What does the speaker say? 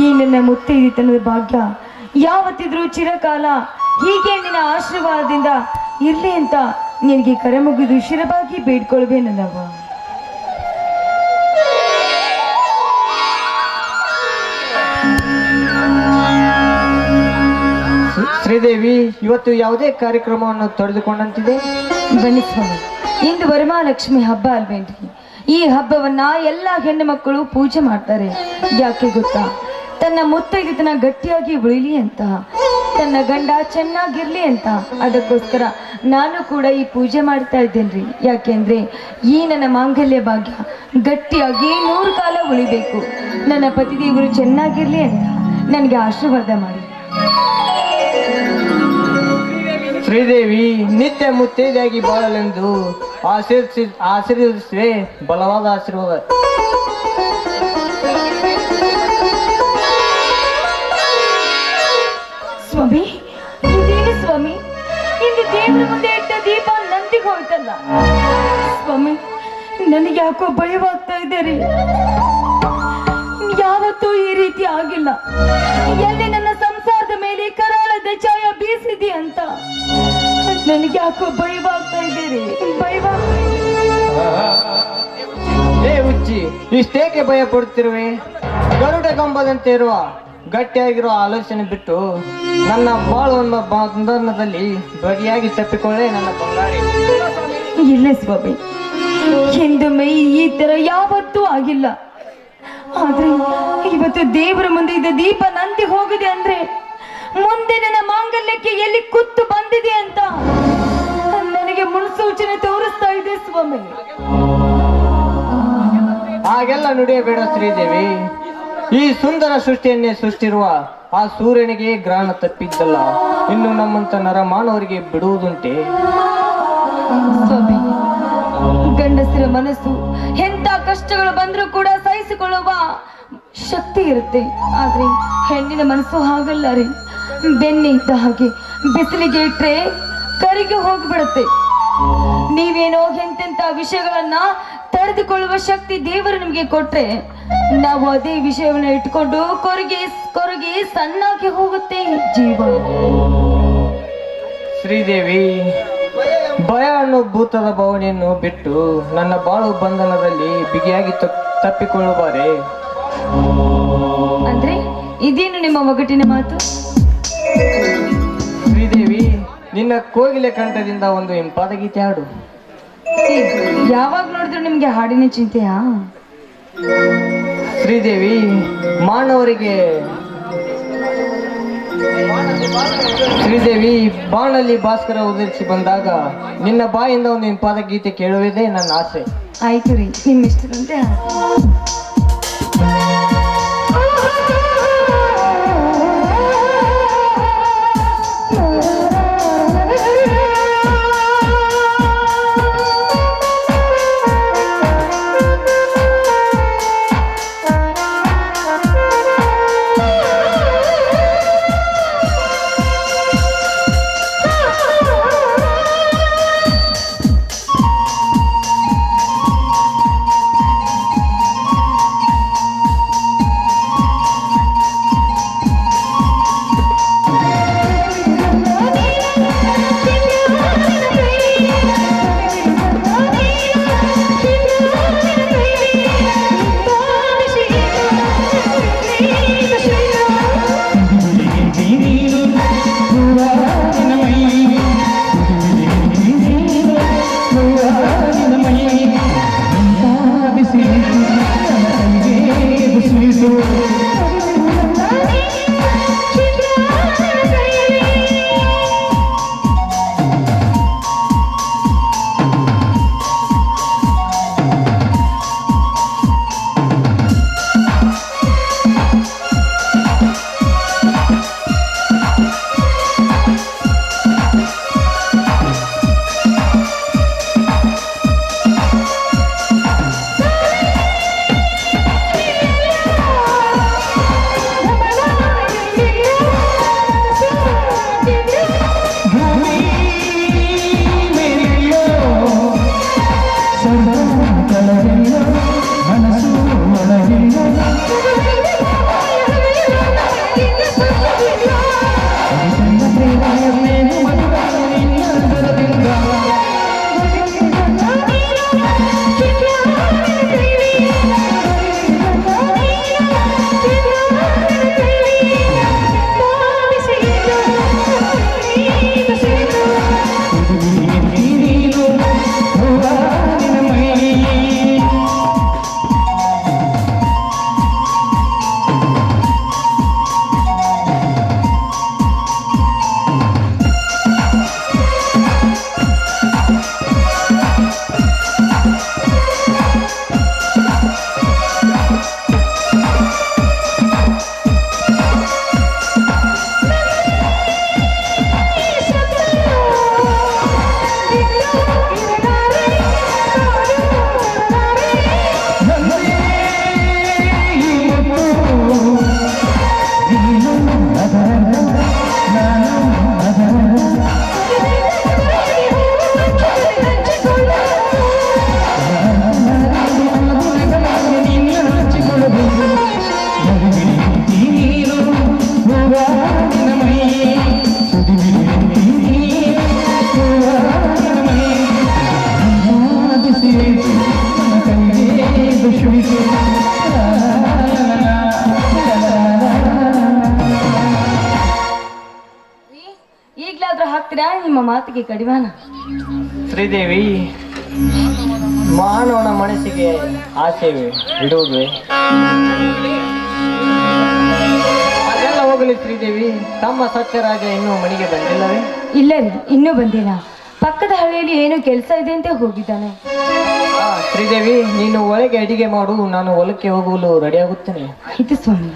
ಈ ನನ್ನ ಮುತ್ತೈದಿತನದ ಭಾಗ್ಯ. ಯಾವತ್ತಿದ್ರೂ ಚಿರಕಾಲ ಹೀಗೆ ನಿನ್ನ ಆಶೀರ್ವಾದದಿಂದ ಇರ್ಲಿ ಅಂತ ನಿನಗೆ ಕರೆ ಮುಗಿದು ಶಿರವಾಗಿ ಬೇಡ್ಕೊಳ್ಬೇ ನನ್ನವ ಶ್ರೀದೇವಿ ಇವತ್ತು ಯಾವುದೇ ಕಾರ್ಯಕ್ರಮವನ್ನು ತೊಡೆದುಕೊಂಡಂತಿದೆ? ಬನ್ನಿ ಸ್ವಾಮಿ ಇಂದು ವರಮಹಾಲಕ್ಷ್ಮಿ ಹಬ್ಬ ಅಲ್ವೇನ್ರಿ? ಈ ಹಬ್ಬವನ್ನ ಎಲ್ಲ ಹೆಣ್ಣು ಮಕ್ಕಳು ಪೂಜೆ ಮಾಡ್ತಾರೆ. ಯಾಕೆ ಗೊತ್ತಾ? ತನ್ನ ಮುತ್ತೈದತನ ಗಟ್ಟಿಯಾಗಿ ಉಳಿಲಿ ಅಂತ, ತನ್ನ ಗಂಡ ಚೆನ್ನಾಗಿರ್ಲಿ ಅಂತ. ಅದಕ್ಕೋಸ್ಕರ ನಾನು ಕೂಡ ಈ ಪೂಜೆ ಮಾಡ್ತಾ ಇದ್ದೇನ್ರಿ. ಯಾಕೆಂದ್ರೆ ಈ ನನ್ನ ಮಾಂಗಲ್ಯ ಭಾಗ್ಯ ಗಟ್ಟಿಯಾಗಿ ನೂರು ಕಾಲ ಉಳಿಬೇಕು. ನನ್ನ ಪತಿದೇವರು ಚೆನ್ನಾಗಿರ್ಲಿ ಅಂತ ನನಗೆ ಆಶೀರ್ವಾದ ಮಾಡಿ. ಶ್ರೀದೇವಿ, ನಿತ್ಯ ಮುತ್ತೈದಾಗಿ ಬಾಳಲೆಂದು ಆಶೀರ್ಸಿ ಆಶೀರ್ವದಿಸುವೆ ಬಲವಾದ ಆಶೀರ್ವಾದ. ದೇವರ ಮುಂದೆ ಇಟ್ಟ ದೀಪ ನಂದಿಗೆ ಹೋಯ್ತಲ್ಲ. ಸ್ವಾಮಿ, ನನಗೆ ಯಾಕೋ ಭಯವಾಗ್ತಾ ಇದೆ ರೀ. ಯಾವತ್ತೂ ಈ ರೀತಿ ಆಗಿಲ್ಲ. ಎಲ್ಲಿ ನನ್ನ ಸಂಸಾರದ ಮೇಲೆ ಕರಾಳದ ಛಾಯ ಬೀಸಿದಿ ಅಂತ. ನನಗೆ ಯಾಕೋ ಭಯವಾಗ್ತಾ ಇದೆ ರೀ. ಭಯವಾಗ್ತಾ. ಏ ಹುಚ್ಚಿ ಇಷ್ಟೇಕೆ ಭಯ ಪಡ್ತಿರುವೆ ಗರುಡ ಕಂಬದಂತೆ ಇರುವ ಗಟ್ಟಿಯಾಗಿರುವ ಆಲೋಚನೆ ಬಿಟ್ಟು ನನ್ನ ಬಾಳುವ ಬಂಧನದಲ್ಲಿ ಬಗೆಯಾಗಿ ತಪ್ಪಿಕೊಳ್ಳೆ ನನ್ನ ಬಂಗಾರಿ. ಇಲ್ಲ ಸ್ವಾಮಿ ಹಿಂದೊಮ್ಮೆ ಈ ತರ ಯಾವತ್ತೂ ಆಗಿಲ್ಲ. ಆದ್ರೆ ಇವತ್ತು ದೇವರ ಮುಂದೆ ಇದ್ದ ದೀಪ ನಂದಿ ಹೋಗಿದೆ ಅಂದ್ರೆ ಮುಂದೆ ನನ್ನ ಮಾಂಗಲ್ಯಕ್ಕೆ ಎಲ್ಲಿ ಕುತ್ತು ಬಂದಿದೆ ಅಂತ ನನಗೆ ಮುನ್ಸೂಚನೆ ತೋರಿಸ್ತಾ ಇದೆ ಸ್ವಾಮಿ. ಹಾಗೆಲ್ಲ ನುಡಿಯಬೇಡ ಶ್ರೀದೇವಿ. ಈ ಸುಂದರ ಸೃಷ್ಟಿಯನ್ನೇ ಸೃಷ್ಟಿರುವ ಆ ಸೂರ್ಯನಿಗೆ ಗ್ರಹಣ ತಪ್ಪಿದ್ದಲ್ಲ. ಇನ್ನು ನಮ್ಮಂತ ನರಮಾನವರಿಗೆ ಬಿಡುವುದುಂಟೆ? ಗಂಡಸರ ಮನಸ್ಸು ಎಂತ ಕಷ್ಟಗಳು ಬಂದರೂ ಕೂಡ ಸಹಿಸಿಕೊಳ್ಳುವ ಶಕ್ತಿ ಇರುತ್ತೆ. ಆದ್ರೆ ಹೆಣ್ಣಿನ ಮನಸ್ಸು ಹಾಗಲ್ಲ ರೀ. ಬೆನ್ನೆ ಇದ್ದ ಹಾಗೆ ಬಿಸಿಲಿಗೆ ಇಟ್ರೆ ಕರಿಗೆ ಹೋಗ್ಬಿಡುತ್ತೆ. ನೀವೇನೋ ಎಂತೆಂತ ವಿಷಯಗಳನ್ನ ತಡೆದುಕೊಳ್ಳುವ ಶಕ್ತಿ ದೇವರು ನಿಮಗೆ ಕೊಟ್ರೆ ನಾವು ಅದೇ ವಿಷಯವನ್ನ ಇಟ್ಕೊಂಡು ಕೊರಗೆ ಕೊರಗೆ ಸಣ್ಣಾಗಿ ಹೋಗುತ್ತೆ ಜೀವ. ಶ್ರೀದೇವಿ ಭಯ ಅನ್ನೋ ಭೂತದ ಭಾವನೆಯನ್ನು ಬಿಟ್ಟು ನನ್ನ ಬಾಳು ಬಂಧನದಲ್ಲಿ ಬಿಗಿಯಾಗಿ ತಪ್ಪಿಕೊಳ್ಳುವ ತಪ್ಪಿಕೊಳ್ಳುವಾರೆ? ಅಂದ್ರೆ ಇದೇನು ನಿಮ್ಮ ಒಗಟಿನ ಮಾತು? ನಿನ್ನ ಕೋಗಿಲೆ ಕಂಠದಿಂದ ಒಂದು ಇಂಪಾದ ಗೀತೆ ಹಾಡು. ಯಾವಾಗ ನೋಡಿದ್ರು ನಿಮ್ಗೆ ಹಾಡಿನ ಚಿಂತೆಯಾ? ಶ್ರೀದೇವಿ ಮಾನವರಿಗೆ ಶ್ರೀದೇವಿ ಬಾಣಲ್ಲಿ ಭಾಸ್ಕರ ಉದರಿಸಿ ಬಂದಾಗ ನಿನ್ನ ಬಾಯಿಂದ ಒಂದು ಇಂಪಾದ ಗೀತೆ ಕೇಳುವುದೇ ನನ್ನ ಆಸೆ. ಆಯ್ತು ರೀ ನಿಮ್ಮ ಮಾತಿಗೆ ಕಡಿವಾನ ಶ್ರೀದೇವಿ ಮಾನವನ ಮನಸ್ಸಿಗೆ ಆಸೆ ಇಡುವುದೇ ಅದೆಲ್ಲ ಹೋಗಲಿ ಶ್ರೀದೇವಿ ತಮ್ಮ ಸತ್ಯರಾಜ ಇನ್ನೂ ಮನೆಗೆ ಬಂದಿಲ್ಲವೇ? ಇಲ್ಲ ಇನ್ನೂ ಬಂದಿಲ್ಲ. ಪಕ್ಕದ ಹಳ್ಳಿಯಲ್ಲಿ ಏನು ಕೆಲಸ ಇದೆ ಅಂತ ಹೋಗಿದ್ದಾನೆ. ಆ, ಶ್ರೀದೇವಿ ನೀನು ಒಳಗೆ ಅಡಿಗೆ ಮಾಡು ನಾನು ಹೊಲಕ್ಕೆ ಹೋಗಲು ರೆಡಿ ಆಗುತ್ತೇನೆ. ಇದು ಸ್ವಾಮಿ.